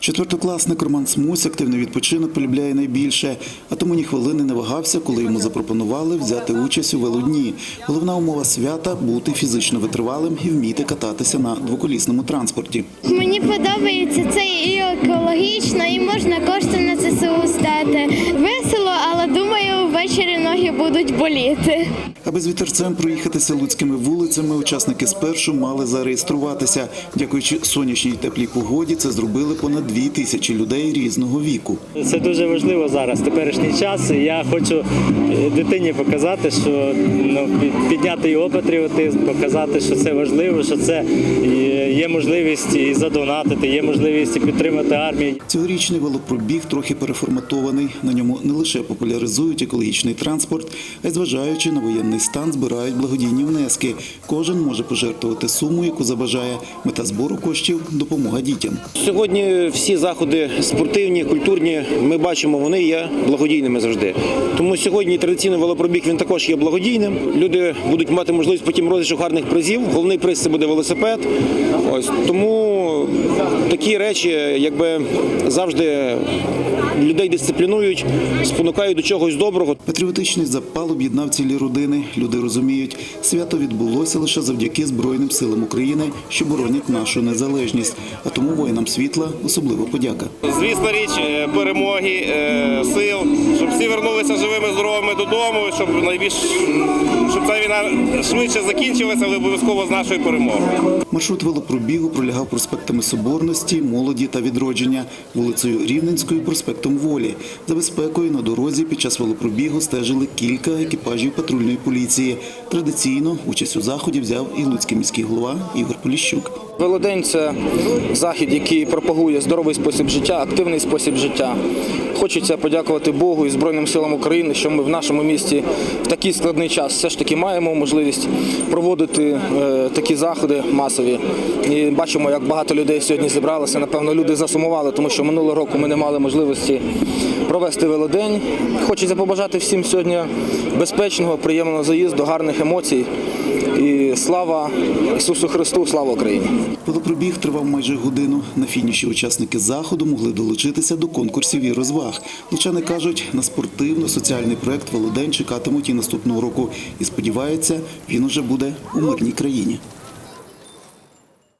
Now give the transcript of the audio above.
Четвертокласник Роман Смусь активний відпочинок полюбляє найбільше, а тому ні хвилини не вагався, коли йому запропонували взяти участь у велодні. Головна умова свята бути фізично витривалим і вміти кататися на двоколісному транспорті. Мені подобається це і ввечері будуть боліти. Аби з вітерцем проїхатися луцькими вулицями, учасники спершу мали зареєструватися. Дякуючи сонячній теплій погоді, це зробили понад дві тисячі людей різного віку. Це дуже важливо зараз, теперішній час. І я хочу е, дитині показати, що ну, підняти його патріотизм, показати, що це важливо, що це е, є можливість і задонатити, є можливість і підтримати армію. Цьогорічний велопробіг трохи переформатований. На ньому не лише популяризують екологічний транспорт, а й зважаючи на воєнний стан, збирають благодійні внески. Кожен може пожертвувати суму, яку забажає. Мета збору коштів допомога дітям. Сьогодні всі заходи спортивні, культурні, ми бачимо, вони є благодійними завжди. Тому сьогодні традиційний велопробіг він також є благодійним. Люди будуть мати можливість потім розіграшу гарних призів. Головний приз це буде велосипед. Ось тому такі речі, якби завжди людей дисциплінують, спонукають до чогось доброго. Патріотичний запал об'єднав цілі родини. Люди розуміють, свято відбулося лише завдяки Збройним силам України, що боронять нашу незалежність. А тому воїнам світла особливо подяка. Звісна річ е, перемоги, е, сил, щоб всі вернулися живими, здоровими додому, щоб найбільш ця війна швидше закінчилася, але обов'язково з нашою перемогою. Маршрут велопробігу пролягав проспектами Соборності, молоді та відродження, вулицею Рівненською, проспектом Волі. За безпекою на дорозі під час велопробігу стежили кілька екіпажів патрульної поліції. Традиційно участь у заході взяв і луцький міський голова Ігор Поліщук. Велодень це захід, який пропагує здоровий спосіб життя, активний спосіб життя. Хочеться подякувати Богу і Збройним силам України, що ми в нашому місті в такий складний час все ж таки маємо можливість проводити е, такі заходи масові. І бачимо, як багато людей сьогодні зібралося. Напевно, люди засумували, тому що минулого року ми не мали можливості провести велодень. Хочеться побажати всім сьогодні безпечного, приємного заїзду, гарних емоцій. І слава Ісусу Христу, слава Україні! Велопробіг тривав майже годину. На фініші учасники заходу могли долучитися до конкурсів і розваг. Лучани кажуть, на спортивно-соціальний проект Володень чекатимуть і наступного року. І сподіваються, він уже буде у мирній країні.